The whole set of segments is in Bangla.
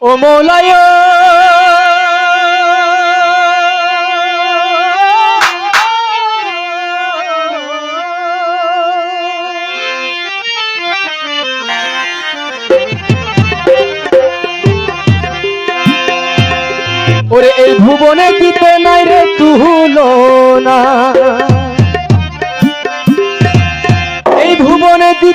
ও মৌলায় ওরে এই ভুবনে দিতে নাই রে তুলো না।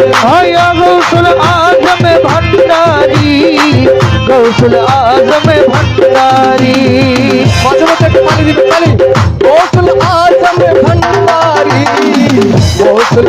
आया गौसल आजम भंडारी गौसल आजम भंडारी गौसल आजम भंडारी गौसल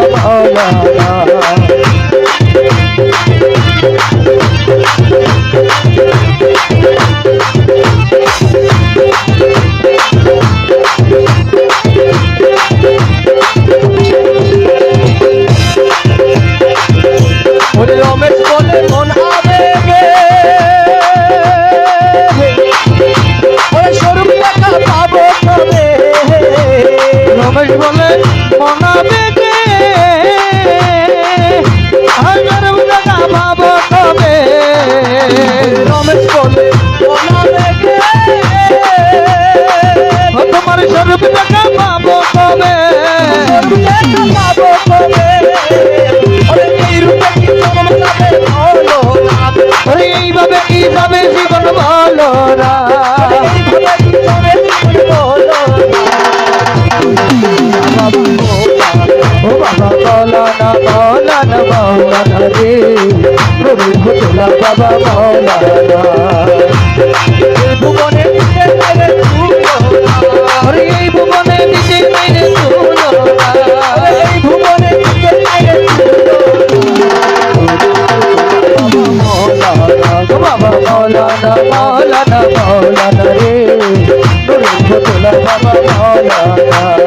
প্রভু ঘটনা বাবা মাওলানা ভুবনে এই ভুবনে নিজের মেরে তুলো রে। প্রভু বাবা মাওলানা